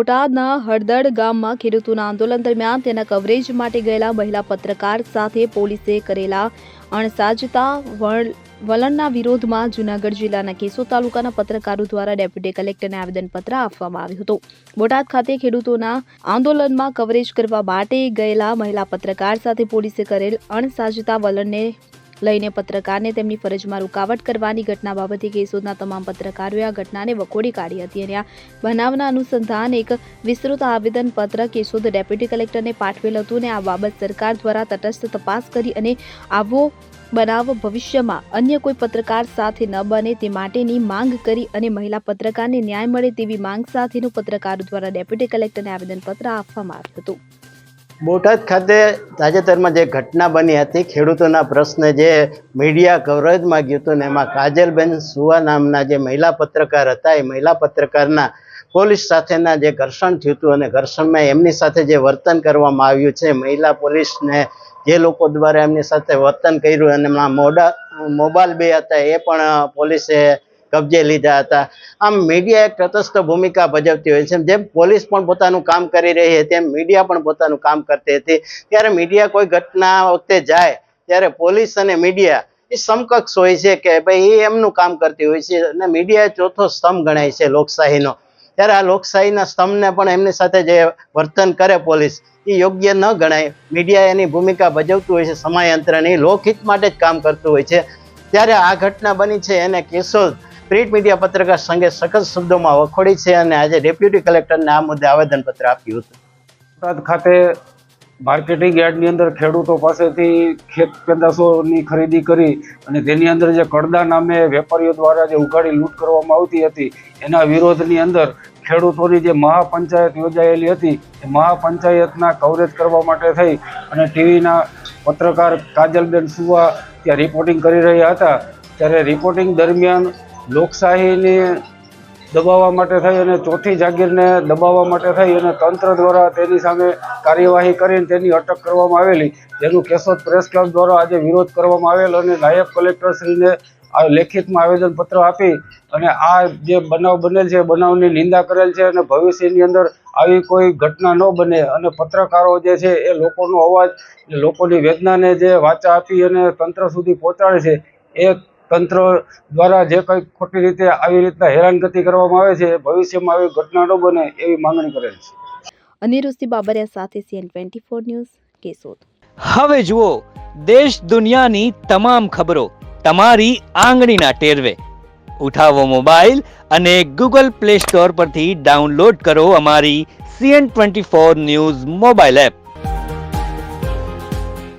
બોટાદના હળદડ ગામમાં ખેડૂતોના આંદોલન દરમિયાન તેના કવરેજ માટે ગયેલા મહિલા પત્રકાર સાથે પોલીસે કરેલા અણસાજતા વલણના વિરોધમાં જૂનાગઢ જિલ્લાના કેશોદ તાલુકાના પત્રકારો દ્વારા ડેપ્યુટી કલેક્ટરને આવેદનપત્ર આપવામાં આવ્યું હતું. બોટાદ ખાતે ખેડૂતોના આંદોલનમાં કવરેજ કરવા માટે ગયેલા મહિલા પત્રકાર સાથે પોલીસે કરેલ અણસાજતા વલણને લઈને પત્રકારને તેમની ફરજમાં રૂકાવટ કરવાની ઘટના બાબતે કેશોદના તમામ પત્રકારોએ આ ઘટનાને વખોડી કાઢી હતી અને આ બનાવના અનુસંધાન એક વિસ્તૃત આવેદનપત્ર કેશોદ ડેપ્યુટી કલેક્ટરને પાઠવેલ હતું અને આ બાબત સરકાર દ્વારા તટસ્થ તપાસ કરી અને આવો બનાવ ભવિષ્યમાં અન્ય કોઈ પત્રકાર સાથે ન બને તે માટેની માંગ કરી અને મહિલા પત્રકારને ન્યાય મળે તેવી માંગ સાથેનું પત્રકારો દ્વારા ડેપ્યુટી કલેક્ટરને આવેદનપત્ર આપવામાં આવ્યું હતું. બોટાદ ખાતે તાજેતરમાં જે ઘટના બની હતી, ખેડૂતોના પ્રશ્ને જે મીડિયા કવરેજમાં ગયું હતું ને એમાં કાજલબેન સુવા નામના જે મહિલા પત્રકાર હતા, એ મહિલા પત્રકારના પોલીસ સાથેના જે ઘર્ષણ થયું હતું અને ઘર્ષણમાં એમની સાથે જે વર્તન કરવામાં આવ્યું છે, મહિલા પોલીસને જે લોકો દ્વારા એમની સાથે વર્તન કર્યું અને મોડા, મોબાઈલ બે હતા, એ પણ પોલીસે કબજે લીધા હતા. આમ મીડિયા એક તટસ્થ ભૂમિકા ભજવતી હોય છે. જેમ પોલીસ પણ પોતાનું કામ કરી રહી હતી તેમ મીડિયા પણ પોતાનું કામ કરતી હતી. ત્યારે મીડિયા કોઈ ઘટના વખતે જાય, ત્યારે પોલીસ અને મીડિયા એ સમકક્ષ હોય છે કે ભાઈ એ એમનું કામ કરતી હોય છે અને મીડિયા ચોથો સ્તંભ ગણાય છે લોકશાહીનો. ત્યારે આ લોકશાહીના સ્તંભને પણ એમની સાથે જે વર્તન કરે પોલીસ, એ યોગ્ય ન ગણાય. મીડિયા એની ભૂમિકા ભજવતું હોય છે સમયાંતરની લોકહિત માટે જ કામ કરતું હોય છે. ત્યારે આ ઘટના બની છે, એને કેશોદ પ્રિન્ટ મીડિયા પત્રકાર સંઘે સખત શબ્દોમાં વખોડી છે અને આજે ડેપ્યુટી કલેક્ટરને આ મુદ્દે આવેદનપત્ર આપ્યું હતું. બોટાદ ખાતે માર્કેટિંગ યાર્ડની અંદર ખેડૂતો પાસેથી ખેત પેદાશોની ખરીદી કરી અને તેની અંદર જે કડદા નામે વેપારીઓ દ્વારા જે ઉઘાડી લૂંટ કરવામાં આવતી હતી, એના વિરોધની અંદર ખેડૂતોની જે મહાપંચાયત યોજાયેલી હતી, એ મહાપંચાયતના કવરેજ કરવા માટે થઈ અને ટીવીના પત્રકાર કાજલબેન સુવા ત્યાં રિપોર્ટિંગ કરી રહ્યા હતા. ત્યારે રિપોર્ટિંગ દરમિયાન લોકશાહીને દબાવવા માટે થઈ અને ચોથી જાગીરને દબાવવા માટે થઈ અને તંત્ર દ્વારા તેની સામે કાર્યવાહી કરીને તેની અટક કરવામાં આવેલી. જેનું કેશોદ પ્રેસ ક્લબ દ્વારા આજે વિરોધ કરવામાં આવેલ અને નાયબ કલેક્ટરશ્રીને આ લેખિતમાં આવેદનપત્ર આપી અને આ જે બનાવ બનેલ છે બનાવની નિંદા કરેલ છે અને ભવિષ્યની અંદર આવી કોઈ ઘટના ન બને અને પત્રકારો જે છે, એ લોકોનો અવાજ લોકોની વેદનાને જે વાચા આપી અને તંત્ર સુધી પહોંચાડે છે, એ તંત્ર દ્વારા જે કંઈ ખોટી રીતે આવી રીતના હેરાનગતિ કરવામાં આવે છે ભવિષ્યમાં આવી ઘટના ન બને એવી માંગણી કરેલ છે. અનિરુદ્ધ બાબરિયા સાથે CN twenty four news Keshod. હવે જુઓ દેશ દુનિયાની તમામ ખબરો તમારી આંગળીના ટેરવે. ઉઠાવો મોબાઈલ અને ગૂગલ પ્લે સ્ટોર પરથી ડાઉનલોડ કરો અમારી CN twenty four news mobile app.